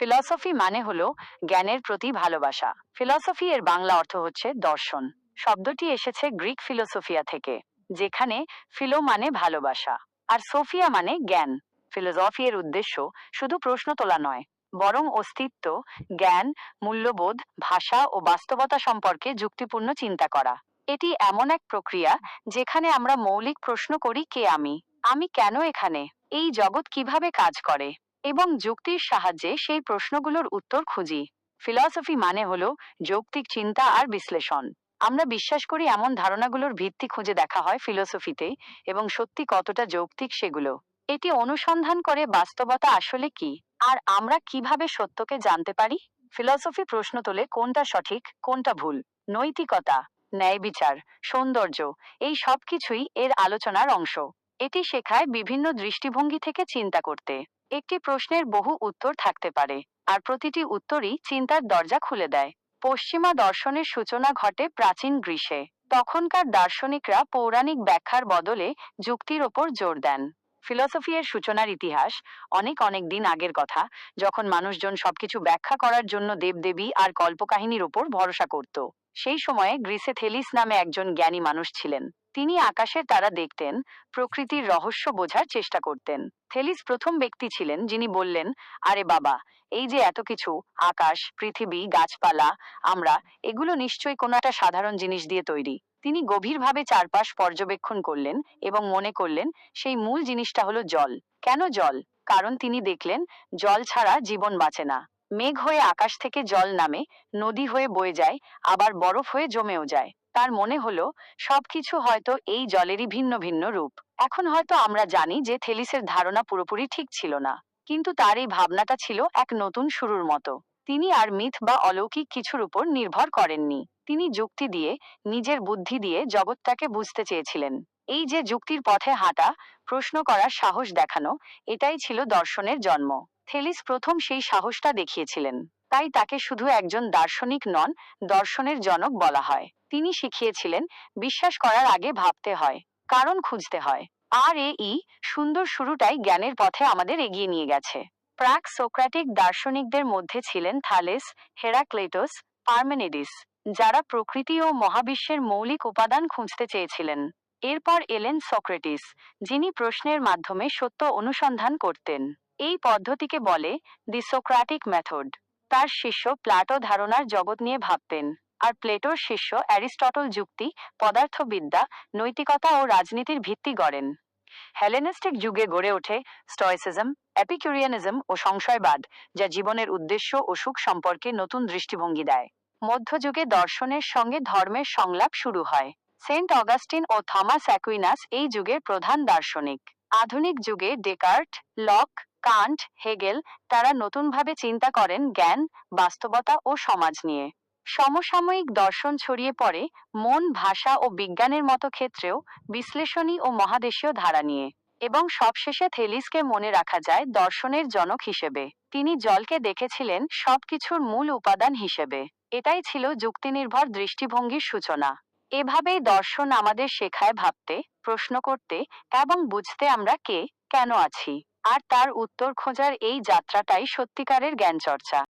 Philosophy মানে হলো জ্ঞানের প্রতি ভালোবাসা। ফিলসফি এর বাংলা অর্থ হচ্ছে দর্শন। শব্দটি এসেছে গ্রিক ফিলোসফিয়া থেকে, যেখানে ফিলো মানে ভালোবাসা আর সোফিয়া মানে জ্ঞান। ফিলোসফি এর উদ্দেশ্য শুধু প্রশ্ন তোলা নয়, বরং অস্তিত্ব, জ্ঞান, মূল্যবোধ, ভাষা ও বাস্তবতা সম্পর্কে যুক্তিপূর্ণ চিন্তা করা। এটি এমন এক প্রক্রিয়া যেখানে আমরা মৌলিক প্রশ্ন করি কে আমি? আমি কেন এখানে? এই জগৎ কীভাবে কাজ করে? এবং যুক্তির সাহায্যে সেই প্রশ্নগুলোর উত্তর খুঁজি। ফিলসফি মানে হলো যৌক্তিক চিন্তা আর বিশ্লেষণ। আমরা বিশ্বাস করি এমন ধারণাগুলোর ভিত্তি খুঁজে দেখা হয় ফিলসফিতে এবং সত্যি কতটা যৌক্তিক সেগুলো। এটি অনুসন্ধান করে বাস্তবতা আসলে কি? আর আমরা কীভাবে সত্যকে জানতে পারি? ফিলসফি প্রশ্ন তোলে কোনটা সঠিক, কোনটা ভুল? নৈতিকতা, ন্যায় বিচার, সৌন্দর্য, এই সব কিছুই এর আলোচনার অংশ। এটি শেখায় বিভিন্ন দৃষ্টিভঙ্গি থেকে চিন্তা করতে। একটি প্রশ্নের বহু উত্তর থাকতে পারে, আর প্রতিটি উত্তরই চিন্তার দরজা খুলে দেয়। পশ্চিমা দর্শনের সূচনা ঘটে প্রাচীন গ্রীসে তখনকার দার্শনিকরা পৌরাণিক ব্যাখ্যার বদলে যুক্তির ওপর জোর দেন। ফিলসফি এর সূচনার ইতিহাস, অনেক অনেক দিন আগের কথা, যখন মানুষজন সবকিছু ব্যাখ্যা করার জন্য দেবদেবী আর কল্পকাহিনীর ওপর ভরসা করত। সেই সময়ে গ্রিসে থেলিস নামে একজন জ্ঞানী মানুষ ছিলেন। তিনি আকাশের তারা দেখতেন, প্রকৃতির রহস্য বোঝার চেষ্টা করতেন। থেলিস প্রথম ব্যক্তি ছিলেন যিনি বললেন, আরে বাবা, এই যে এত কিছু, আকাশ, পৃথিবী, গাছপালা, আমরা, এগুলো নিশ্চয়ই কোনো একটা সাধারণ জিনিস দিয়ে তৈরি। তিনি গভীরভাবে চারপাশ পর্যবেক্ষণ করলেন এবং মনে করলেন, সেই মূল জিনিসটা হলো জল। কেন জল? কারণ তিনি দেখলেন, জল ছাড়া জীবন বাঁচে না। মেঘ হয়ে আকাশ থেকে জল নামে, নদী হয়ে বয়ে যায়, আবার বরফ হয়ে জমেও যায়। তার মনে হলো, সবকিছু হয়তো এই জলেরই ভিন্ন ভিন্ন রূপ। এখন হয়তো আমরা জানি যে থেলিসের ধারণা পুরোপুরি ঠিক ছিল না। কিন্তু তার এই ভাবনাটা ছিল এক নতুন শুরুর মতো। তিনি আর মিথ বা অলৌকিক কিছুর উপর নির্ভর করেননি। তিনি যুক্তি দিয়ে, নিজের বুদ্ধি দিয়ে জগৎটাকে বুঝতে চেয়েছিলেন। এই যে যুক্তির পথে হাঁটা, প্রশ্ন করার সাহস দেখানো, এটাই ছিল দর্শনের জন্ম। থেলিস প্রথম সেই সাহসটা দেখিয়েছিলেন। তাই তাকে শুধু একজন দার্শনিক নন, দর্শনের জনক বলা হয়। তিনি শিখিয়েছিলেন, বিশ্বাস করার আগে ভাবতে হয়, কারণ খুঁজতে হয়। আর এ ই, সুন্দর শুরুটাই জ্ঞানের পথে আমাদের এগিয়ে নিয়ে গেছে। প্রাক সোক্রাটিক দার্শনিকদের মধ্যে ছিলেন থালেস, হেরাক্লেটোস, পার্মেনিডিস, যারা প্রকৃতি ও মহাবিশ্বের মৌলিক উপাদান খুঁজতে চেয়েছিলেন। এরপর এলেন সক্রেটিস, যিনি প্রশ্নের মাধ্যমে সত্য অনুসন্ধান করতেন। এই পদ্ধতিকে বলে দি সোক্রাটিক মেথড তার শিষ্য প্লাটো ধারণার জগৎ নিয়ে ভাবতেন, আর প্লেটোর শিষ্য অ্যারিস্টটল যুক্তি, পদার্থবিদ্যা, নৈতিকতা ও রাজনীতির ভিত্তি গড়েন। হেলেনিস্টিক যুগে গড়ে ওঠে স্টয়সিজম, এপিকিউরিয়ানিজম ও সংশয়বাদ, যা জীবনের উদ্দেশ্য ও সুখ সম্পর্কে নতুন দৃষ্টিভঙ্গি দেয়। মধ্যযুগে দর্শনের সঙ্গে ধর্মের সংলাপ শুরু হয়। সেন্ট অগাস্টিন ও থমাস অ্যাকুইনাস এই যুগের প্রধান দার্শনিক। আধুনিক যুগে ডেকার্ট, লক কান্ট, হেগেল তারা নতুনভাবে চিন্তা করেন জ্ঞান, বাস্তবতা ও সমাজ নিয়ে। সমসাময়িক দর্শন ছড়িয়ে পড়ে মন, ভাষা ও বিজ্ঞানের মতো ক্ষেত্রেও বিশ্লেষণী ও মহাদেশীয় ধারা নিয়ে এবং সবশেষে থেলিসকে মনে রাখা যায় দর্শনের জনক হিসেবে। তিনি জলকে দেখেছিলেন সবকিছুর মূল উপাদান হিসেবে। এটাই ছিল যুক্তিনির্ভর দৃষ্টিভঙ্গির সূচনা। এভাবেই দর্শন আমাদের শেখায় ভাবতে, প্রশ্ন করতে এবং বুঝতে আমরা কে, কেন আছি। আর তার উত্তর খোঁজার এই যাত্রাটাই সত্যিকারের জ্ঞান চর্চা